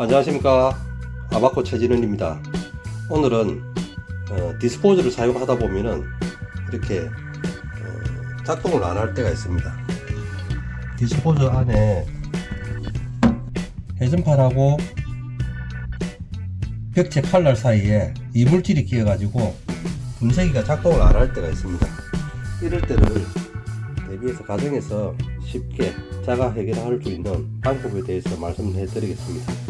안녕하십니까. 아바코 최진은입니다. 오늘은 어, 디스포즈를 사용하다 보면은 이렇게 어, 작동을 안 할 때가 있습니다. 디스포즈 안에 회전판하고 벽체 칼날 사이에 이물질이 끼어 가지고 분쇄기가 작동을 안 할 때가 있습니다. 이럴 때를 대비해서 가정에서 쉽게 자가 해결할 수 있는 방법에 대해서 말씀해 드리겠습니다.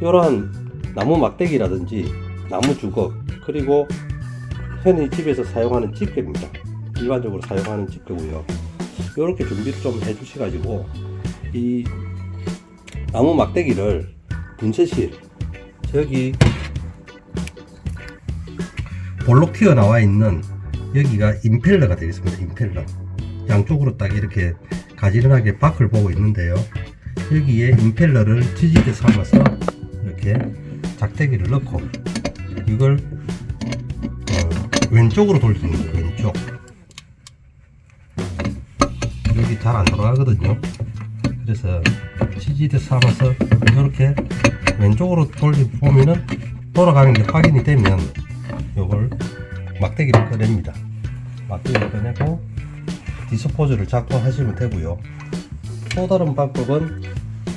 이러한 나무 막대기라든지 나무 주걱 그리고 흔히 집에서 사용하는 집게입니다. 일반적으로 사용하는 집게고요. 이렇게 준비를 좀 해주시 가지고 이 나무 막대기를 분쇄실 저기 볼록 튀어나와 있는 여기가 임펠러가 되겠습니다. 임펠러. 양쪽으로 딱 이렇게 가지런하게 밖을 보고 있는데요. 여기에 임펠러를 지지대 삼아서 이렇게 작대기를 넣고 이걸 어, 왼쪽으로 돌리는 거예요. 왼쪽. 여기 잘 안 돌아가거든요. 그래서 지지대 삼아서 이렇게 왼쪽으로 돌리 보면은 돌아가는 게 확인이 되면 이걸 막대기를 꺼냅니다. 막대기를 꺼내고 디스포즈를 작동하시면 되고요. 또 다른 방법은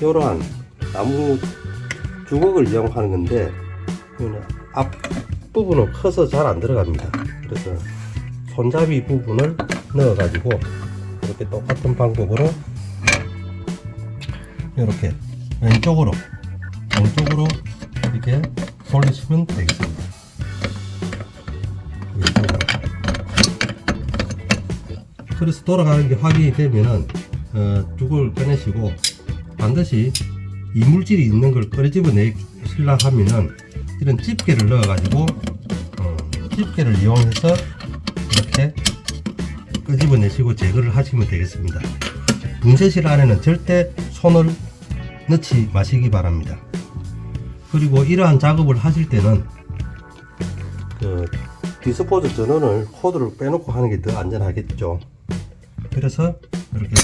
이러한 나무 주걱을 이용하는 건데 앞 부분은 커서 잘 안 들어갑니다. 그래서 손잡이 부분을 넣어 가지고 이렇게 똑같은 방법으로 이렇게 왼쪽으로 왼쪽으로 이렇게 돌리시면 되겠습니다. 그래서 돌아가는 게 확인이 되면은 어, 죽을 꺼내시고 반드시 이물질이 있는 걸 꺼집어내시려 하면은 이런 집게를 넣어 가지고 어, 집게를 이용해서 이렇게 끄집어내시고 제거를 하시면 되겠습니다 분쇄실 안에는 절대 손을 넣지 마시기 바랍니다 그리고 이러한 작업을 하실 때는 그 디스포즈 전원을 코드를 빼놓고 하는 게 더 안전하겠죠. 그래서 이렇게